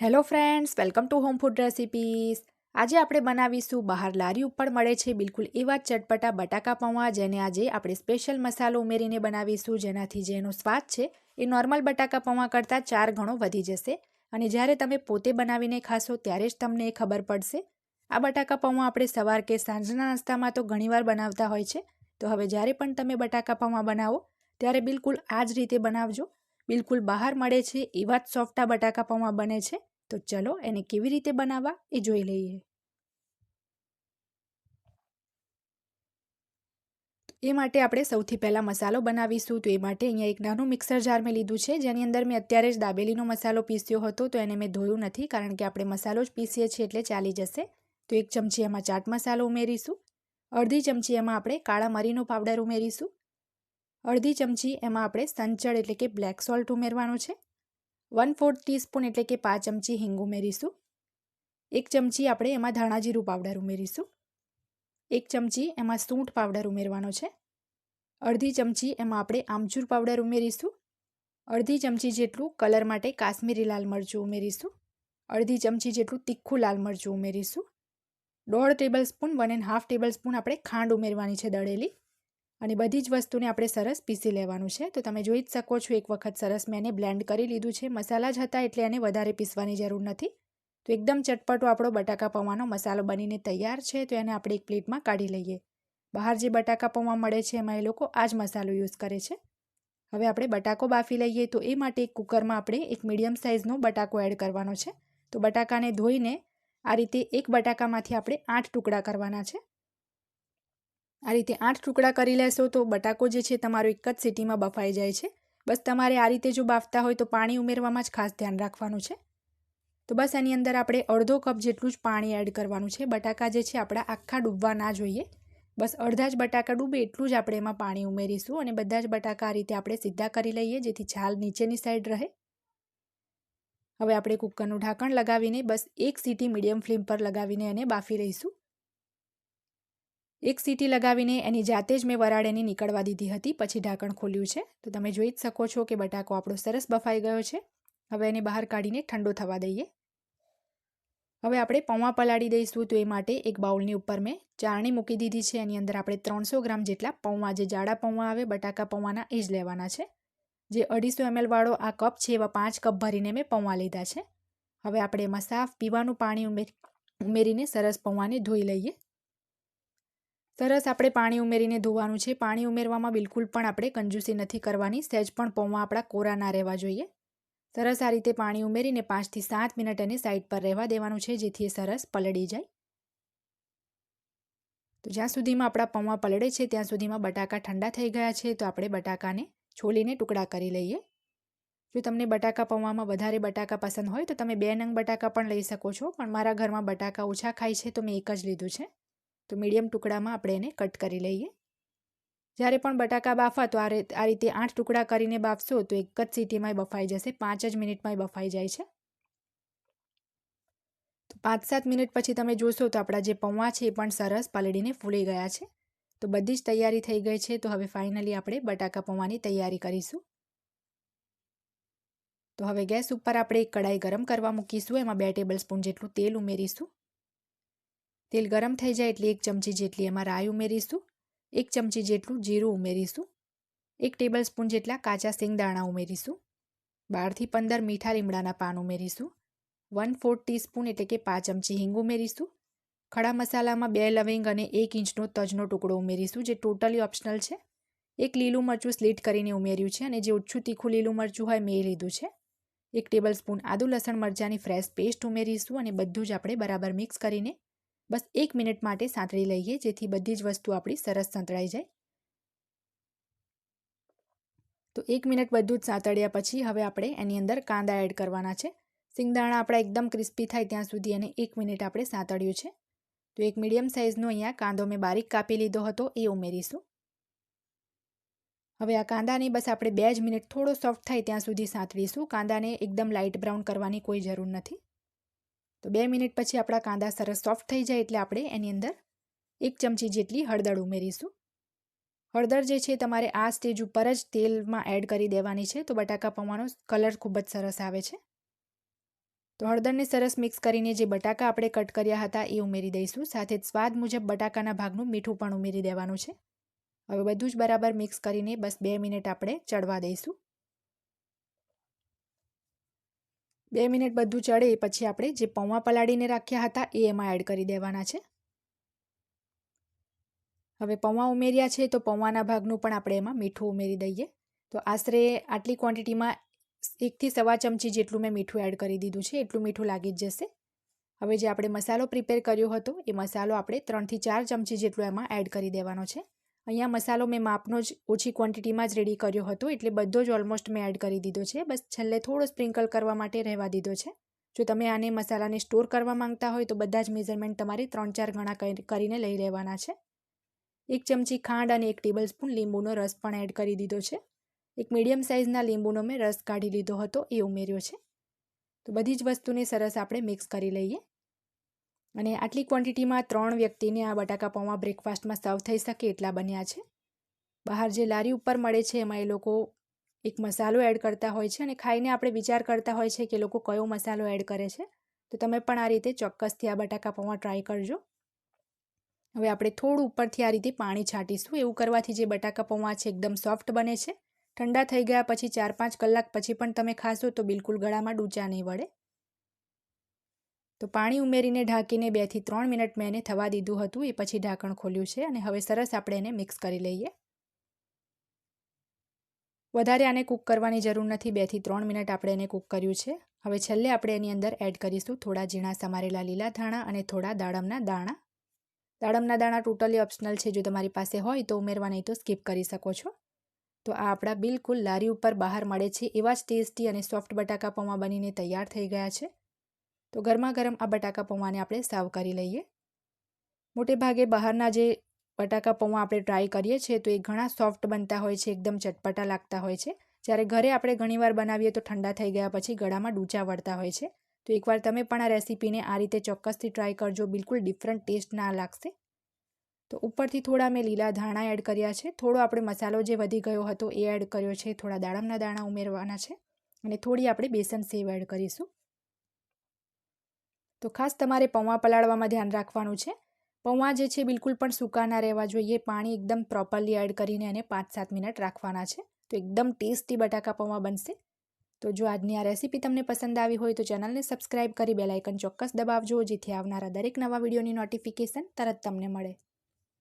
Hello friends welcome to home food recipes આજે આપણે બનાવીશું બહાર લારી ઉપર મળે છે બિલકુલ એવા ચટપટા બટાકા પૌવા જેને આજે આપણે સ્પેશિયલ મસાલો ઉમેરીને બનાવીશું, જેનાથી જેનો સ્વાદ છે એ નોર્મલ બટાકા પૌવા કરતાં ચાર ગણો વધી જશે. અને જ્યારે તમે પોતે બનાવીને ખાશો ત્યારે જ તમને એ ખબર પડશે. આ બટાકા પૌવા આપણે સવાર કે સાંજના નાસ્તામાં તો ઘણીવાર બનાવતા હોય છે. તો હવે જ્યારે પણ તમે બટાકા પૌવા બનાવો, ત્યારે બિલકુલ આ જ રીતે બનાવજો. બિલકુલ બહાર મળે છે એવા જ સોફ્ટા બટાકા પૌવા બને છે. તો ચલો એને કેવી રીતે બનાવવા એ જોઈ લઈએ. એ માટે આપણે સૌથી પહેલાં મસાલો બનાવીશું. તો એ માટે અહીંયા એક નાનું મિક્સર જાર મેં લીધું છે. જેની અંદર મેં અત્યારે જ દાબેલીનો મસાલો પીસ્યો હતો. તો એને મેં ધોયું નથી કારણ કે આપણે મસાલો જ પીસીએ છીએ એટલે ચાલી જશે. તો એક ચમચી એમાં ચાટ મસાલો ઉમેરીશું. અડધી ચમચી એમાં આપણે કાળા મરીનો પાવડર ઉમેરીશું. અડધી ચમચી એમાં આપણે સંચળ એટલે કે બ્લેક સોલ્ટ ઉમેરવાનું છે. વન ફોર્થ ટીસ્પૂન એટલે કે પાંચ ચમચી હિંગ ઉમેરીશું. એક ચમચી આપણે એમાં ધાણાજીરું પાવડર ઉમેરીશું. એક ચમચી એમાં સૂંઠ પાવડર ઉમેરવાનો છે. અડધી ચમચી એમાં આપણે આમચૂર પાવડર ઉમેરીશું. અડધી ચમચી જેટલું કલર માટે કાશ્મીરી લાલ મરચું ઉમેરીશું. અડધી ચમચી જેટલું તીખું લાલ મરચું ઉમેરીશું. દોઢ tablespoon one and half tablespoon આપણે ખાંડ ઉમેરવાની છે દળેલી. અને બધી જ વસ્તુને આપણે સરસ પીસી લેવાનું છે. તો તમે જોઈ જ શકો છો, એક વખત સરસ મેં એને બ્લેન્ડ કરી લીધું છે. મસાલા જ હતા એટલે એને વધારે પીસવાની જરૂર નથી. તો એકદમ ચટપટો આપણો બટાકા પૌવાનો મસાલો બનીને તૈયાર છે. તો એને આપણે એક પ્લેટમાં કાઢી લઈએ. બહાર જે બટાકા પૌવા મળે છે, એમાં એ લોકો આ જ મસાલો યુઝ કરે છે. હવે આપણે બટાકો બાફી લઈએ તો એ માટે એક કુકરમાં આપણે એક મીડિયમ સાઇઝનો બટાકો એડ કરવાનો છે. તો બટાકાને ધોઈને આ રીતે એક બટાકામાંથી આપણે આઠ ટુકડા કરવાના છે. આ રીતે આઠ ટુકડા કરી લેશો તો બટાકો જે છે તમારો એક જ સિટીમાં બફાઈ જાય છે. બસ તમારે આ રીતે જો બાફતા હોય તો પાણી ઉમેરવામાં જ ખાસ ધ્યાન રાખવાનું છે. તો બસ એની અંદર આપણે અડધો કપ જેટલું જ પાણી એડ કરવાનું છે. બટાકા જે છે આપણા આખા ડૂબવા ના જોઈએ. બસ અડધા જ બટાકા ડૂબે એટલું જ આપણે એમાં પાણી ઉમેરીશું અને બધા જ બટાકા આ રીતે આપણે સીધા કરી લઈએ જેથી છાલ નીચેની સાઈડ રહે. હવે આપણે કુકરનું ઢાંકણ લગાવીને બસ એક સીટી મીડિયમ ફ્લેમ પર લગાવીને એને બાફી રહીશું એક સીટી લગાવીને એની જાતે જ મેં વરાળેની નીકળવા દીધી હતી, પછી ઢાંકણ ખોલ્યું છે. તો તમે જોઈ જ શકો છો કે બટાકો આપણો સરસ બફાઈ ગયો છે. હવે એને બહાર કાઢીને ઠંડો થવા દઈએ. હવે આપણે પૌવા પલાળી દઈશું તો એ માટે એક બાઉલની ઉપર મેં ચારણી મૂકી દીધી છે. એની અંદર આપણે ત્રણસો ગ્રામ જેટલા પૌવા, જે જાડા પૌવા આવે, બટાકા પૌવાના એ જ લેવાના છે. જે અઢીસો એમએલ વાળો આ કપ છે, એવા પાંચ કપ ભરીને મેં પૌવા લીધા છે. હવે આપણે એમાં સાફ પીવાનું પાણી ઉમેરીને સરસ પૌવાને ધોઈ લઈએ. સરસ આપણે પાણી ઉમેરીને ધોવાનું છે. પાણી ઉમેરવામાં બિલકુલ પણ આપણે કંજૂસી નથી કરવાની. સહેજ પણ પૌવા આપણા કોરા ના રહેવા જોઈએ. સરસ આ રીતે પાણી ઉમેરીને પાંચથી સાત મિનિટ એને સાઈડ પર રહેવા દેવાનું છે, જેથી એ સરસ પલળી જાય. તો જ્યાં સુધીમાં આપણા પૌવા પલળે છે, ત્યાં સુધીમાં બટાકા ઠંડા થઈ ગયા છે, તો આપણે બટાકાને છોલીને ટુકડા કરી લઈએ. જો તમને બટાકા પૌવામાં વધારે બટાકા પસંદ હોય, તો તમે બે નંગ બટાકા પણ લઈ શકો છો. પણ મારા ઘરમાં બટાકા ઓછા ખાય છે, તો મેં એક જ લીધું છે. તો મીડિયમ ટુકડામાં આપણે એને કટ કરી લઈએ. જ્યારે પણ બટાકા બાફા તો આ રીતે આઠ ટુકડા કરીને બાફશો તો એક જ સીટીમાં બફાઈ જશે. પાંચ જ મિનિટમાં બફાઈ જાય છે. તો પાંચ સાત મિનિટ પછી તમે જોશો તો આપણા જે પૌવા છે એ પણ સરસ પલળીને ફૂલી ગયા છે. તો બધી જ તૈયારી થઈ ગઈ છે તો હવે ફાઇનલી આપણે બટાકા પૌવાની તૈયારી કરીશું. તો હવે ગેસ ઉપર આપણે એક કડાઈ ગરમ કરવા મૂકીશું. એમાં બે ટેબલ સ્પૂન જેટલું તેલ ઉમેરીશું. તેલ ગરમ થઈ જાય એટલે એક ચમચી જેટલી એમાં રાઈ ઉમેરીશું, એક ચમચી જેટલું જીરું ઉમેરીશું, એક ટેબલ સ્પૂન જેટલા કાચા સિંગદાણા ઉમેરીશું, બારથી પંદર મીઠા લીમડાના પાન ઉમેરીશું, વન ફોર્થ ટીસ્પૂન એટલે કે પાંચ ચમચી હિંગ ઉમેરીશું, ખડા મસાલામાં બે લવિંગ અને એક ઇંચનો તજનો ટુકડો ઉમેરીશું જે ટોટલી ઓપ્શનલ છે. એક લીલું મરચું સ્લીટ કરીને ઉમેર્યું છે અને જે ઓછું તીખું લીલું મરચું હોય મેં લીધું છે. એક ટેબલ સ્પૂન આદુ લસણ મરચાંની ફ્રેશ પેસ્ટ ઉમેરીશું અને બધું જ આપણે બરાબર મિક્સ કરીને બસ એક મિનિટ માટે સાંતળી લઈએ, જેથી બધી જ વસ્તુ આપણી સરસ સંતળાઈ જાય. તો એક મિનિટ બધું જ સાંતળ્યા પછી હવે આપણે એની અંદર કાંદા એડ કરવાના છે. સિંગદાણા આપણા એકદમ ક્રિસ્પી થાય ત્યાં સુધી એને એક મિનિટ આપણે સાંતળ્યું છે. તો એક મીડિયમ સાઇઝનો અહીંયા કાંદો મેં બારીક કાપી લીધો હતો, એ ઉમેરીશું. હવે આ કાંદાને બસ આપણે બે જ મિનિટ થોડો સોફ્ટ થાય ત્યાં સુધી સાંતળીશું. કાંદાને એકદમ લાઇટ બ્રાઉન કરવાની કોઈ જરૂર નથી. તો બે મિનિટ પછી આપણા કાંદા સરસ સોફ્ટ થઈ જાય એટલે આપણે એની અંદર એક ચમચી જેટલી હળદર ઉમેરીશું. હળદર જે છે તમારે આ સ્ટેજ ઉપર જ તેલમાં એડ કરી દેવાની છે, તો બટાકા પૌવાનો કલર ખૂબ જ સરસ આવે છે. તો હળદરને સરસ મિક્સ કરીને જે બટાકા આપણે કટ કર્યા હતા એ ઉમેરી દઈશું. સાથે સ્વાદ મુજબ બટાકાના ભાગનું મીઠું પણ ઉમેરી દેવાનું છે. હવે બધું જ બરાબર મિક્સ કરીને બસ બે મિનિટ આપણે ચડવા દઈશું. બે મિનિટ બધું ચડે પછી આપણે જે પૌવા પલાળીને રાખ્યા હતા એ એમાં એડ કરી દેવાના છે. હવે પૌવા ઉમેર્યા છે તો પૌવાના ભાગનું પણ આપણે એમાં મીઠું ઉમેરી દઈએ. તો આશરે આટલી ક્વોન્ટિટીમાં એકથી સવા ચમચી જેટલું મેં મીઠું એડ કરી દીધું છે, એટલું મીઠું લાગી જ જશે. હવે જે આપણે મસાલો પ્રિપેર કર્યો હતો, એ મસાલો આપણે ત્રણથી ચાર ચમચી જેટલો એમાં એડ કરી દેવાનો છે. અહીંયા મસાલો મેં માપનો જ ઓછી ક્વોન્ટિટીમાં જ રેડી કર્યો હતો, એટલે બધો જ ઓલમોસ્ટ મેં એડ કરી દીધો છે. બસ છેલ્લે થોડો સ્પ્રિંકલ કરવા માટે રહેવા દીધો છે. જો તમે આને મસાલાને સ્ટોર કરવા માંગતા હોય તો બધા જ મેઝરમેન્ટ તમારે ત્રણ ચાર ગણા કરીને લઈ લેવાના છે. એક ચમચી ખાંડ અને એક ટેબલ સ્પૂન લીંબુનો રસ પણ એડ કરી દીધો છે. એક મીડિયમ સાઇઝના લીંબુનો મેં રસ કાઢી લીધો હતો, એ ઉમેર્યો છે. તો બધી જ વસ્તુને સરસ આપણે મિક્સ કરી લઈએ. અને આટલી ક્વોન્ટિટીમાં ત્રણ વ્યક્તિને આ બટાકા પૌવા બ્રેકફાસ્ટમાં સર્વ થઈ શકે એટલા બન્યા છે. બહાર જે લારી ઉપર મળે છે, એમાં એ લોકો એક મસાલો એડ કરતા હોય છે અને ખાઈને આપણે વિચાર કરતા હોય છે કે લોકો કયો મસાલો એડ કરે છે. તો તમે પણ આ રીતે ચોક્કસથી આ બટાકા પૌવા ટ્રાય કરજો. હવે આપણે થોડું ઉપરથી આ રીતે પાણી છાંટીશું. એવું કરવાથી જે બટાકા પૌવા છે એકદમ સોફ્ટ બને છે. ઠંડા થઈ ગયા પછી ચાર પાંચ કલાક પછી પણ તમે ખાશો તો બિલકુલ ગળામાં ડૂચા નહીં વળે. તો પાણી ઉમેરીને ઢાંકીને બેથી ત્રણ મિનિટ મેં એને થવા દીધું હતું, એ પછી ઢાંકણ ખોલ્યું છે અને હવે સરસ આપણે એને મિક્સ કરી લઈએ. વધારે આને કૂક કરવાની જરૂર નથી, બેથી ત્રણ મિનિટ આપણે એને કૂક કર્યું છે. હવે છેલ્લે આપણે એની અંદર એડ કરીશું થોડા ઝીણા સમારેલા લીલા ધાણા અને થોડા દાડમના દાણા. દાડમના દાણા ટોટલી ઓપ્શનલ છે, જો તમારી પાસે હોય તો ઉમેરવા નહીં તો સ્કીપ કરી શકો છો. તો આ આપણા બિલકુલ લારી ઉપર બહાર મળે છે, એવા જ ટેસ્ટી અને સોફ્ટ બટાકા પૌવા બનીને તૈયાર થઈ ગયા છે. તો ગરમા ગરમ આ બટાકા પૌવાને આપણે સાવ કરી લઈએ. મોટે ભાગે બહારના જે બટાકા પૌવા આપણે ટ્રાય કરીએ છીએ તો એ ઘણા સોફ્ટ બનતા હોય છે, એકદમ ચટપટા લાગતા હોય છે. જ્યારે ઘરે આપણે ઘણીવાર બનાવીએ તો ઠંડા થઈ ગયા પછી ગળામાં ડૂચા વળતા હોય છે. તો એકવાર તમે પણ આ રેસીપીને આ રીતે ચોક્કસથી ટ્રાય કરજો, બિલકુલ ડિફરન્ટ ટેસ્ટ ના લાગશે. તો ઉપરથી થોડા મેં લીલા ધાણા એડ કર્યા છે. થોડો આપણે મસાલો જે વધી ગયો હતો એ એડ કર્યો છે. થોડા દાડમના દાણા ઉમેરવાના છે. અને થોડી આપણે બેસન સેવ એડ કરીશું. તો ખાસ તમારે પૌવા પલાળવામાં ધ્યાન રાખવાનું છે. પૌવા જે છે બિલકુલ પણ સૂકા ના રહેવા જોઈએ. પાણી એકદમ પ્રોપરલી એડ કરીને એને પાંચ સાત મિનિટ રાખવાના છે. તો એકદમ ટેસ્ટી બટાકા પૌવા બનશે. તો જો આજની આ રેસીપી તમને પસંદ આવી હોય તો ચેનલને સબસ્ક્રાઇબ કરી બેલાઇકન ચોક્કસ દબાવજો, જેથી આવનારા દરેક નવા વિડીયોની નોટિફિકેશન તરત તમને મળે.